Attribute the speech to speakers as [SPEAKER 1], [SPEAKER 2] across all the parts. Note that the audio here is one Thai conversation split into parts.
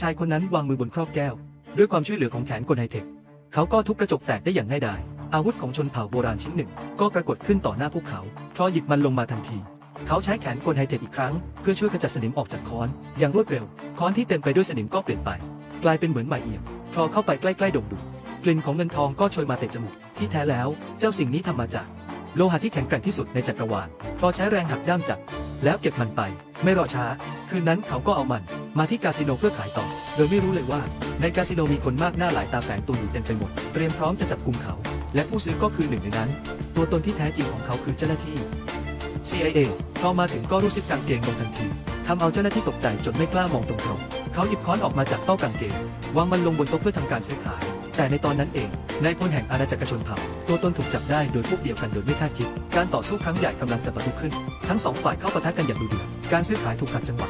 [SPEAKER 1] ชายคนนั้นวางมือบนครอบแก้ว ด้วยความช่วยเหลือของแขนกลไฮเทค เขาก็ทุบกระจกแตกได้อย่างง่ายดาย อาวุธของชนเผ่าโบราณชิ้นหนึ่ง ก็ปรากฏขึ้นต่อหน้าพวกเขาพอหยิบมันลงมาทันที เขาใช้แขนกลไฮเทคอีกครั้ง เพื่อช่วยขจัดสนิมออกจากค้อน อย่างรวดเร็ว ค้อนที่เต็มไปด้วยสนิมก็เปลี่ยนไป กลายเป็นเหมือนใหม่เอี่ยมพอเข้าไปใกล้ๆดงดุกลิ่นของเงินทองก็โชยมาเตะจมูก ที่แท้แล้ว เจ้าสิ่งนี้ทำมาจาก โลหะที่แข็งแกร่งที่สุดในจักรวาลพอใช้แรงหักด้ามจับ แล้วเก็บมันไป ไม่รอช้า คืนนั้นเขาก็เอามัน มาที่คาสิโนเพื่อขายต่อ โดยไม่รู้เลยว่า ในคาสิโนมีคนมากหน้าหลายตาแฝงตัวอยู่เต็มไปหมด เตรียมพร้อมจะจับกลุ่มเขา และผู้ซื้อก็คือหนึ่งในนั้น ตัวตนที่แท้จริงของเขาคือเจ้าหน้าที่ CIA พอมาถึงก็รู้สึกกางเกงลงทันทีทำเอาเจ้าหน้าที่ตกใจจนไม่กล้ามองตรงๆ เขาหยิบค้อนออกมาจากเป้ากางเกงวางมันลงบนโต๊ะเพื่อทำการซื้อขาย แต่ในตอนนั้นเองนายพลแห่งอาณาจักรชนเผ่า ตัวตนถูกจับได้โดยพวกเดียวกันโดยไม่คาดคิด การต่อสู้ครั้งใหญ่กำลังจะประทุขึ้น ทั้งสองฝ่ายเข้าปะทะกันอย่างดุเดือด การซื้อขายถูกขัดจังหวะ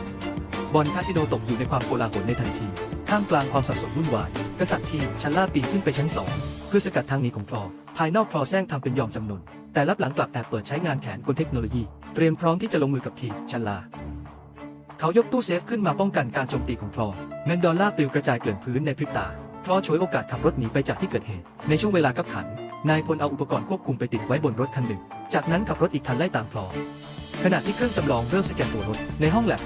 [SPEAKER 1] บอลคาสิโนตกอยู่ในความโกลาหลในทันที ท่ามกลางความสับสนวุ่นวาย กษัตริย์ทีชันล่าปีนขึ้นไปชั้นสองเพื่อสกัดทางหนีของพลอ ภายนอกพลอแซงทำเป็นยอมจำนน แต่รับหลังกลับแอบเปิดใช้งานแขนกลเทคโนโลยี เตรียมพร้อมที่จะลงมือกับทีชันลาเขายกตู้เซฟขึ้นมาป้องกันการโจมตีของพลอ เงินดอลลาร์ปลิวกระจายเกลื่อนพื้นในพริบตาพลอฉวยโอกาสขับรถหนีไปจากที่เกิดเหตุ ในช่วงเวลากับขัน นายพลเอาอุปกรณ์ควบคุมไปติดไว้บนรถคันหนึ่ง จากนั้นขับรถอีกคันไล่ตามพลอขณะที่เครื่องจำลองเริ่มสแกนตัวรถในห้องแลบ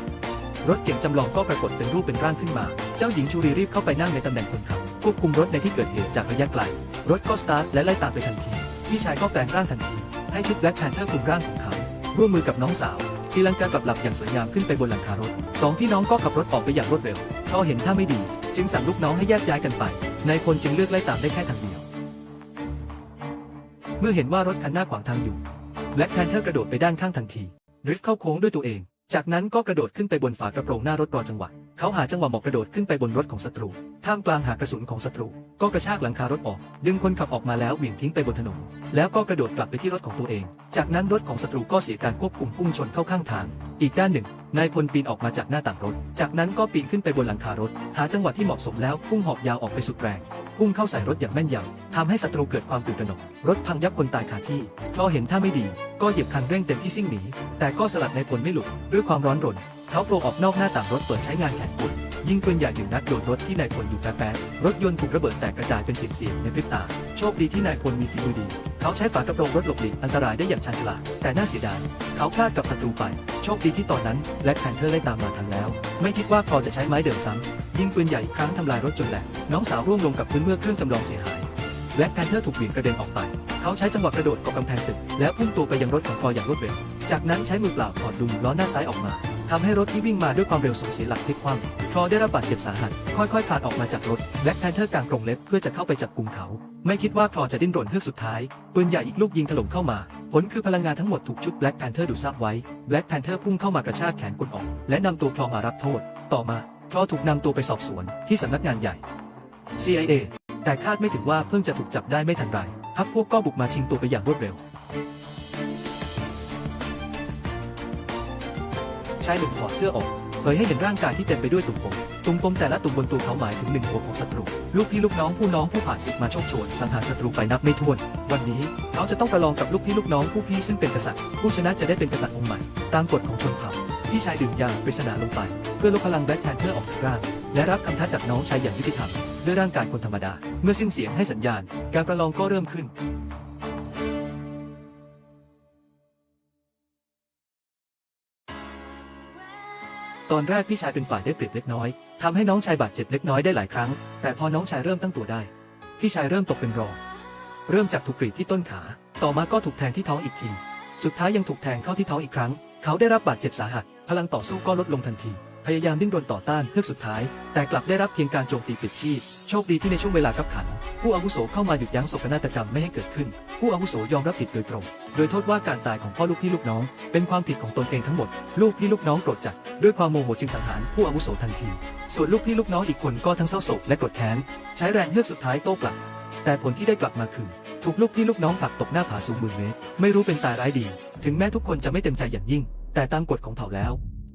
[SPEAKER 1] รถเก๋งจำลองก็ปรากฏเป็นรูปเป็นร่างขึ้นมา เจ้าหญิงชูรีรีบเข้าไปนั่งในตำแหน่งคนขับ ควบคุมรถในที่เกิดเหตุจากระยะไกล รถก็สตาร์ทและไล่ตามไปทันที พี่ชายก็แปลงร่างทันที ให้ชุดแบล็คแพนเทอร์คลุมร่างของเขา ร่วมมือกับน้องสาวตีลังกากลับหลับอย่างสวยงามขึ้นไปบนหลังคารถสองพี่น้องก็ขับรถออกไปอย่างรวดเร็วพอเห็นท่าไม่ดี จึงสั่งลูกน้องให้แยกย้ายกันไป นายพลจึงเลือกไล่ตามได้แค่ทางเดียว เมื่อเห็นว่ารถคันหน้าขวางทางอยู่แบล็คแพนเทอร์กระโดดไปด้านข้างทันทีดริฟต์เข้าโค้งด้วยตัวเอง จากนั้นก็กระโดดขึ้นไปบนฝากระโปรงหน้ารถรอจังหวะ เขาหาจังหวะเหมาะกระโดดขึ้นไปบนรถของศัตรู ท่ามกลางหากระสุนของศัตรู ก็กระชากหลังคารถออก ดึงคนขับออกมาแล้วเหวี่ยงทิ้งไปบนถนน แล้วก็กระโดดกลับไปที่รถของตัวเอง จากนั้นรถของศัตรูก็เสียการควบคุมพุ่งชนเข้าข้างทาง อีกด้านหนึ่ง นายพลปีนออกมาจากหน้าต่างรถ จากนั้นก็ปีนขึ้นไปบนหลังคารถ หาจังหวะที่เหมาะสมแล้วพุ่งหอกยาวออกไปสุดแรง พุ่งเข้าใส่รถอย่างแม่นยำทำให้ศัตรูเกิดความตื่นตระหนก รถพังยับคนตายคาที่เพราะเห็นท่าไม่ดี ก็เหยียบคันเร่งเต็มที่ซิ่งหนี แต่ก็สลัดในผลไม่หลุด ด้วยความร้อนรน เขาโผล่ออกนอกหน้าต่างรถเปิดใช้งานแขนกล ยิงปืนใหญ่หนึ่งนัดโดนรถที่นายพลอยู่แป๊บๆรถยนต์ถูกระเบิดแตกกระจายเป็นเสียงๆในพริบตา โชคดีที่นายพลมีฝีมือดี เขาใช้ฝากระโปรงรถหลบหลีกอันตรายได้อย่างชาญฉลาด แต่น่าเสียดาย เขาพลาดกับศัตรูไป โชคดีที่ตอนนั้นแบล็คแพนเทอร์ไล่ตามมาทันแล้ว ไม่คิดว่าพอจะใช้ไม้เดิมซ้ำยิงปืนใหญ่อีกครั้งทำลายรถจนแหลก น้องสาวร่วงลงกับพื้นเมื่อเครื่องจำลองเสียหายแบล็คแพนเทอร์ถูกเหวี่ยงกระเด็นออกไป เขาใช้จังหวะกระโดดเกาะกำแพงตึก แล้วพุ่งตัวไปยังรถของพอยอย่างรวดเร็ว จากนั้นใช้มือเปล่าถอดดุมล้อหน้าซ้ายออกมา ทำให้รถที่วิ่งมาด้วยความเร็วสูงเสียหลักพลิกคว่ำพลอได้รับบาดเจ็บสาหัส ค่อยๆคลานออกมาจากรถแบล็คแพนเทอร์กางกรงเล็บเพื่อจะเข้าไปจับกุมเขา ไม่คิดว่าคลอจะดิ้นรนเฮือกสุดท้ายปืนใหญ่อีกลูกยิงถล่มเข้ามา ผลคือพลังงานทั้งหมดถูกชุดแบล็คแพนเทอร์ดูดซับไว้แบล็คแพนเทอร์พุ่งเข้ามากระชากแขนกลออก และนำตัวคลอมารับโทษ ต่อมาคลอถูกนำตัวไปสอบสวนที่สำนักงานใหญ่ CIA แต่คาดไม่ถึงว่าเพิ่งจะถูกจับได้ไม่ทันไรพักพวกก็บุกมาชิงตัวไปอย่างรวดเร็ว ชายหนุ่มถอดเสื้อออกเผยให้เห็นร่างกายที่เต็มไปด้วยตุ่มปมตุ่มปมแต่ละตุ่มบนตัวเขาหมายถึงหนึ่งหัวของศัตรู ลูกพี่ลูกน้องผู้น้องผู้ผ่านศึกมาโชคโชนสังหารศัตรูไปนับไม่ถ้วน วันนี้เขาจะต้องประลองกับลูกพี่ลูกน้องผู้พี่ซึ่งเป็นกษัตริย์ ผู้ชนะจะได้เป็นกษัตริย์องค์ใหม่ ตามกฎของชนเผ่าพี่ชายดื่มยาปริศนาลงไป เพื่อลดพลังแบล็คแพนเทอร์ออกจากร่างและรับคำท้าจากน้องชายอย่างยุติธรรมด้วยร่างกายคนธรรมดา เมื่อสิ้นเสียงให้สัญญาณ การประลองก็เริ่มขึ้น ตอนแรกพี่ชายเป็นฝ่ายได้เปรียบเล็กน้อยทำให้น้องชายบาดเจ็บเล็กน้อยได้หลายครั้ง แต่พอน้องชายเริ่มตั้งตัวได้ พี่ชายเริ่มตกเป็นรองเริ่มจากถูกกรีดที่ต้นขา ต่อมาก็ถูกแทงที่ท้องอีกที สุดท้ายยังถูกแทงเข้าที่ท้องอีกครั้ง เขาได้รับบาดเจ็บสาหัส พลังต่อสู้ก็ลดลงทันที พยายามดิ้นรนต่อต้านเพื่อสุดท้าย แต่กลับได้รับเพียงการโจมตีปิดชีพโชคดีที่ในช่วงเวลาขับขัน ผู้อาวุโสเข้ามาหยุดยั้งโศกนาฏกรรมไม่ให้เกิดขึ้น ผู้อาวุโสยอมรับผิดโดยตรง โดยโทษว่าการตายของพ่อลูกพี่ลูกน้อง เป็นความผิดของตนเองทั้งหมด ลูกพี่ลูกน้องโกรธจัด ด้วยความโมโหจึงสังหารผู้อาวุโสทันที ส่วนลูกพี่ลูกน้องอีกคนก็ทั้งเศร้าโศกและโกรธแค้นใช้แรงเฮือกสุดท้ายโต้กลับ แต่ผลที่ได้กลับมาคือถูกลูกพี่ลูกน้องผลักตกหน้าผาสูงหมื่นเมตรไม่รู้เป็นตายร้ายดี ถึงแม้ทุกคนจะไม่เต็มใจอย่างยิ่ง แต่ตามกฎของเผ่าแล้ว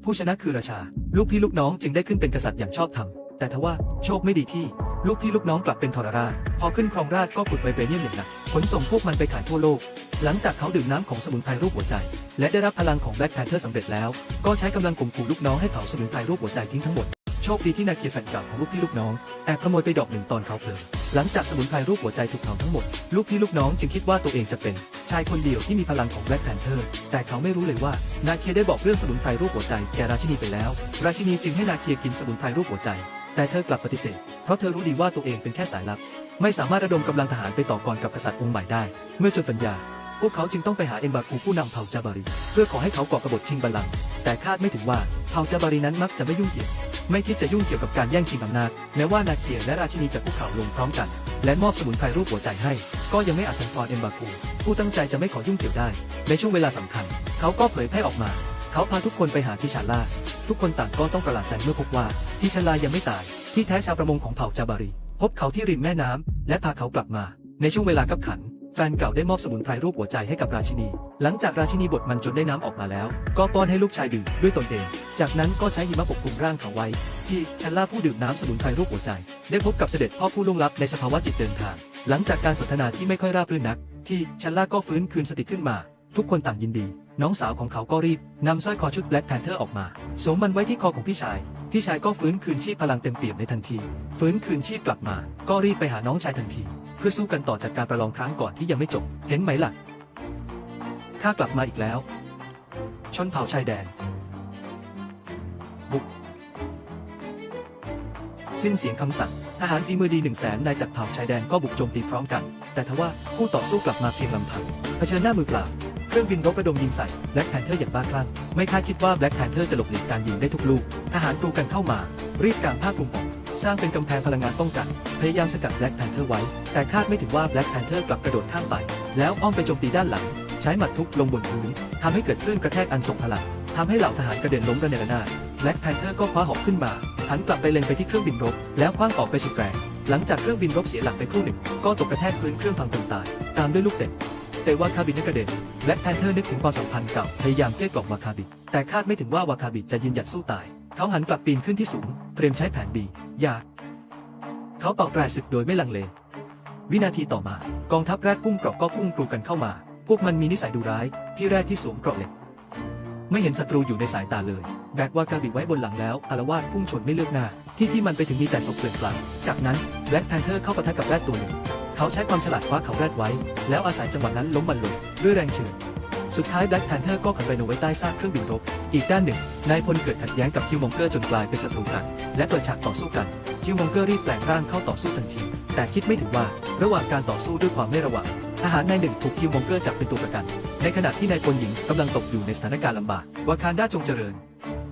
[SPEAKER 1] ผู้ชนะคือราชา ลูกพี่ลูกน้องจึงได้ขึ้นเป็นกษัตริย์อย่างชอบธรรม แต่ทว่าโชคไม่ดีที่ ลูกพี่ลูกน้องกลับเป็นทรราช พอขึ้นครองราชก็ขุดไวเบเนียมอย่างหนักขนส่งพวกมันไปขายทั่วโลก หลังจากเขาดื่มน้ำของสมุนไพรรูปหัวใจ และได้รับพลังของแบล็กแพนเทอร์สำเร็จแล้ว ก็ใช้กำลังข่มขู่ลูกน้องให้เผาสมุนไพรรูปหัวใจทิ้งทั้งหมด โชคดีที่นาเคียแฟนเก่าของลูกพี่ลูกน้องแอบขโมยไปดอกหนึ่งตอนเขาเผลอหลังจากสมุนไพรรูปหัวใจถูกเผาทั้งหมด ลูกพี่ลูกน้องจึงคิดว่าตัวเองจะเป็น ชายคนเดียวที่มีพลังของแบล็กแพนเทอร์แต่เขาไม่รู้เลยว่านาเคียได้บอกเรื่องสมุนไพรรูปหัวใจแก่ราชินีไปแล้ว ราชินีจึงให้นาเคียกินสมุนไพรรูปหัวใจ แต่เธอกลับปฏิเสธเพราะเธอรู้ดีว่าตัวเองเป็นแค่สายลับ ไม่สามารถระดมกำลังทหารไปต่อกรกับกษัตริย์องค์ใหม่ได้ เมื่อจนปัญญาพวกเขาจึงต้องไปหาเอ็มบาคูผู้นำเผ่าจาบารี เพื่อขอให้เขาก่อกบฏชิงบัลลังก์แต่คาดไม่ถึงว่าเผ่าจาบารีนั้นมักจะไม่ยุ่งเกี่ยว ไม่คิดจะยุ่งเกี่ยวกับการแย่งชิงอำนาจ แม้ว่านาเคียและราชินีจะคุกเข่าลงพร้อมกัน และมอบสมุนไพรรูปหัวใจให้ ก็ยังไม่อาจสังฟอนเอ็มบาคูผู้ตั้งใจจะไม่ขอยุ่งเกี่ยวได้ ในช่วงเวลาสำคัญ เขาก็เผยแพร่ออกมา เขาพาทุกคนไปหาทิชาล่า ทุกคนต่างก็ต้องประหลาดใจเมื่อพบว่าทิชาลายังไม่ตาย ที่แท้ชาวประมงของเผ่าจาบารี พบเขาที่ริมแม่น้ำและพาเขากลับมา ในช่วงเวลาคับขัน แฟนเก่าได้มอบสมุนไพรรูปหัวใจให้กับราชินี หลังจากราชินีบดมันจนได้น้ำออกมาแล้ว ก็ป้อนให้ลูกชายดื่มด้วยตนเอง จากนั้นก็ใช้หิมะปกคลุมร่างเขาไว้ ที่ชันล่าผู้ดื่มน้ำสมุนไพรรูปหัวใจ ได้พบกับเสด็จพ่อผู้ล่วงลับในสภาวะจิตเดินทาง หลังจากการสนทนาที่ไม่ค่อยราบรื่นนัก ที่ชันล่าก็ฟื้นคืนสติขึ้นมา ทุกคนต่างยินดี น้องสาวของเขาก็รีบนำสร้อยคอชุดแบล็กแพนเทอร์ออกมาสวมมันไว้ที่คอของพี่ชายพี่ชายก็ฟื้นคืนชีพพลังเต็มเปี่ยมในทันที ฟื้นคืนชีพกลับมา ก็รีบไปหาน้องชายทันที เพื่อสู้กันต่อจากการประลองครั้งก่อนที่ยังไม่จบ เห็นไหมล่ะ ข้ากลับมาอีกแล้ว ชนเผ่าชายแดน บุก สิ้นเสียงคำสั่ง ทหารฝีมือดีหนึ่งแสนนายจากเผ่าชายแดนก็บุกโจมตีพร้อมกัน แต่ทว่าผู้ต่อสู้กลับมาเพียงลำพัง เผชิญหน้ามือเปล่า เครื่องบินรบระดมยิงใส่แบล็กแพนเทอร์อย่างบ้าคลั่ง ไม่คาดคิดว่าแบล็กแพนเทอร์จะหลบหลีกการยิงได้ทุกลูก ทหารกรูกันเข้ามา รีบกางผ้าคลุมอก สร้างเป็นกำแพงพลังงานป้องกัน พยายามสกัดแบล็กแพนเทอร์ไว้ แต่คาดไม่ถึงว่าแบล็กแพนเทอร์กลับกระโดดข้ามไป แล้วอ้อมไปโจมตีด้านหลัง ใช้หมัดทุบลงบนพื้นทำให้เกิดคลื่นกระแทกอันทรงพลังทำให้เหล่าทหารกระเด็นล้มระเนระนาดแบล็กแพนเทอร์ก็คว้าหอกขึ้นมาหันกลับไปเล็งไปที่เครื่องบินรบ แล้วคว้างออกไปสุดแรงหลังจากเครื่องบินรบเสียหลักไปครู่หนึ่ง ก็ตกกระแทกพื้นเครื่องพังจนตาย ตามด้วยลูกเตะแต่ว่าคาบินกระเด็นแบล็กแพนเทอร์นึกถึงความสัมพันธ์เก่าพยายามเกลี้ยกล่อมวาคาบิแต่คาดไม่ถึงว่าวาคาบิจะยืนหยัดสู้ตาย เขาหันกลับปีนขึ้นที่สูง เตรียมใช้แผนบี อย่า เขาเป่าแตรศึกโดยไม่ลังเล วินาทีต่อมากองทัพแรดพุ่งเกราะก็พุ่งกรูกันเข้ามา พวกมันมีนิสัยดุร้ายพี่แรดที่สวมเกราะเหล็กไม่เห็นศัตรูอยู่ในสายตาเลย แบกว่ากาบิไว้บนหลังแล้วอารวาสพุ่งชนไม่เลือกหน้า ที่ที่มันไปถึงมีแต่ศพเกลื่อนกลาจากนั้นแบล็กแพนเทอร์เข้าปะทะกับแรดตัวหนึ่ง เขาใช้ความฉลาดคว้าเขาแรดไว้ แล้วอาศัยจังหวะนั้นล้มมันลงด้วยแรงเฉือน สุดท้ายแบล็กแพนเทอร์ก็ขังไรโนไว้ใต้ซากเครื่องบินรบ อีกด้านหนึ่ง นายพลเกิดขัดแย้งกับคิวมองเกอร์จนกลายเป็นศัตรูกัน และเปิดฉากต่อสู้กัน คิวมองเกอร์รีบแปลงร่างเข้าต่อสู้ทันที แต่คิดไม่ถึงว่า ระหว่างการต่อสู้ด้วยความไม่ระวังทหารนายหนึ่งถูกคิวมองเกอร์จับเป็นตัวประกัน ในขณะที่นายพลหญิงกำลังตกอยู่ในสถานการณ์ลำบากวาคานด้าจงเจริญ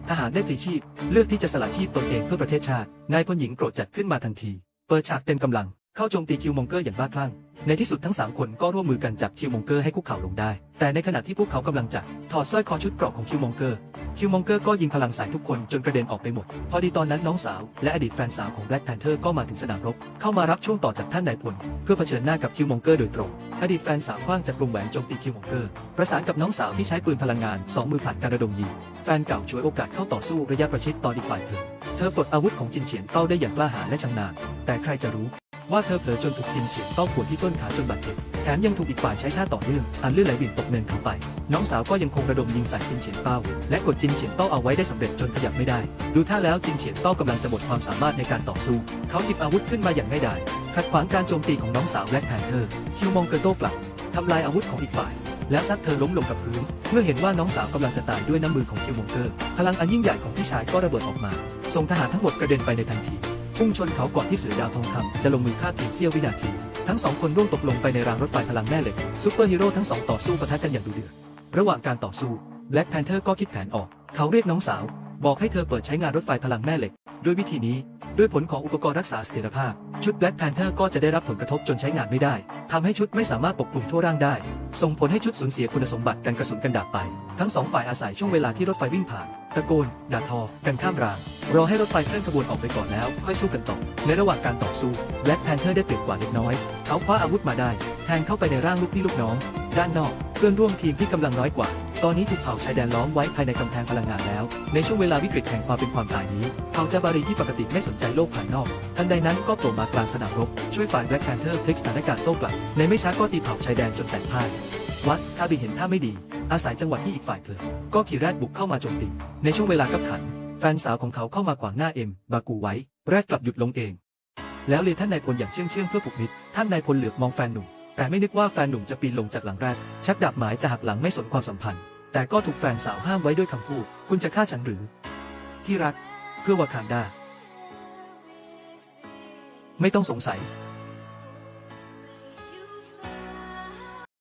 [SPEAKER 1] ทหารได้พลีชีพ เลือกที่จะสละชีพตนเองเพื่อประเทศชาติ นายพลหญิงโกรธจัดขึ้นมาทันที เปิดฉากเต็มกำลัง เข้าโจมตีคิวมองเกอร์อย่างบ้าคลั่ง ในที่สุดทั้ง 3 คนก็ร่วมมือกันจับคิวมองเกอร์ให้คุกเข่าลงได้ แต่ในขณะที่พวกเขากำลังจะถอดสร้อยคอชุดเกราะของคิวมองเกอร์คิวมองเกอร์ก็ยิงพลังใส่ทุกคนจนกระเด็นออกไปหมด พอดีตอนนั้นน้องสาวและอดีตแฟนสาวของแบล็กแพนเทอร์ก็มาถึงสนามรบ เข้ามารับช่วงต่อจากท่านนายพลเพื่อเผชิญหน้ากับคิวมองเกอร์โดยตรง อดีตแฟนสาวคว้างจากกลุ่มแหวนโจมตีคิวมองเกอร์ ประสานกับน้องสาวที่ใช้ปืนพลังงานสองมือผลัดการระดมยิง แฟนเก่าช่วยโอกาสเข้าต่อสู้ระยะประชิดตอนอีกฝ่ายเผลอเธอปลดอาวุธของจินเฉียนเป้าได้อย่างกล้าหาญและชำนาญ แต่ใครจะรู้ ว่าเธอเผลอจนถูกจินเฉียนเป้าขวนที่ต้นขาจนบาดเจ็บ แถมยังถูกอีกฝ่ายใช้ท่าต่อเนื่อง อันเลื่อนไหลบิ่นตกเนินเขาไป น้องสาวก็ยังคงระดมยิงใส่จินเฉียนเป้า และกดจินเฉียนเป้าเอาไว้ได้สำเร็จจนขยับไม่ได้ ดูท่าแล้วจินเฉียนเป้ากำลังจะหมดความสามารถในการต่อสู้ เขาหยิบอาวุธขึ้นมาอย่างง่ายดาย ขัดขวางการโจมตีของน้องสาวแล็กแพนเทอคิวมองเกอร์โต้กลับทำลายอาวุธของอีกฝ่ายแล้วซัดเธอล้มลงกับพื้น เมื่อเห็นว่าน้องสาวกำลังจะตายด้วยน้ำมือของคิวมองเกอร์ พลังอันยิ่งใหญ่ของพี่ชายก็ระเบิดออกมา ส่งทหารทั้งหมดกระเด็นไปในทันที พุ่งชนเขาก่อนที่เสือดาวทองคำจะลงมือฆ่าเพียงเสี้ยววินาที ทั้งสองคนร่วงตกลงไปในรางรถไฟพลังแม่เหล็กซูเปอร์ฮีโร่ทั้งสองต่อสู้ปะทะกันอย่างดุเดือดระหว่างการต่อสู้แบล็กแพนเทอร์ก็คิดแผนออก เขาเรียกน้องสาว บอกให้เธอเปิดใช้งานรถไฟพลังแม่เหล็ก ด้วยวิธีนี้ ด้วยผลของอุปกรณ์รักษาเสถียรภาพ ชุดแบล็กแพนเทอร์ก็จะได้รับผลกระทบจนใช้งานไม่ได้ทำให้ชุดไม่สามารถปกคลุมทั่วร่างได้ ส่งผลให้ชุดสูญเสียคุณสมบัติกันกระสุนกันดาบไป ทั้งสองฝ่ายอาศัยช่วงเวลาที่รถไฟวิ่งผ่าน ตะโกนด่าทอ กันข้ามราง รอให้รถไฟเคลื่อนขบวนออกไปก่อนแล้วค่อยสู้กันต่อในระหว่างการต่อสู้แบล็กแพนเทอร์ได้เปรียบกว่าเล็กน้อย เขาคว้าอาวุธมาได้ แทงเข้าไปในร่างลูกพี่ลูกน้อง ด้านนอก เพื่อนร่วมทีมที่กำลังน้อยกว่า ตอนนี้ถูกเผ่าชายแดนล้อมไว้ภายในกำแพงพลังงานแล้ว ในช่วงเวลาวิกฤตแห่งความเป็นความตายนี้เผ่าจาบารีที่ปกติไม่สนใจโลกภายนอก ทันใดนั้นก็โผล่มากลางสนามรบช่วยฝ่ายแบล็กแพนเทอร์พลิกสถานการณ์โต้กลับในไม่ช้าก็ตีเผ่าชายแดนจนแตกพ่ายวัดคาบิเห็นท่าไม่ดี อาศัยจังหวะที่อีกฝ่ายเผลอก็ขี่แรดบุกเข้ามาโจมตีในช่วงเวลากับขัน แฟนสาวของเขาเข้ามาขวางหน้าเอ็ม บากูไว้ แรกกลับหยุดลงเอง แล้วเลยท่านนายพลอย่างเชื่องเชื่องเพื่อปลุกมิตรท่านนายพลเหลือบมองแฟนหนุ่ม แต่ไม่นึกว่าแฟนหนุ่มจะปีนลงจากหลังแรก ชักดาบหมายจะหักหลังไม่สนความสัมพันธ์ แต่ก็ถูกแฟนสาวห้ามไว้ด้วยคำพูด คุณจะฆ่าฉันหรือ ที่รัก เพื่อวาคานดา ไม่ต้องสงสัย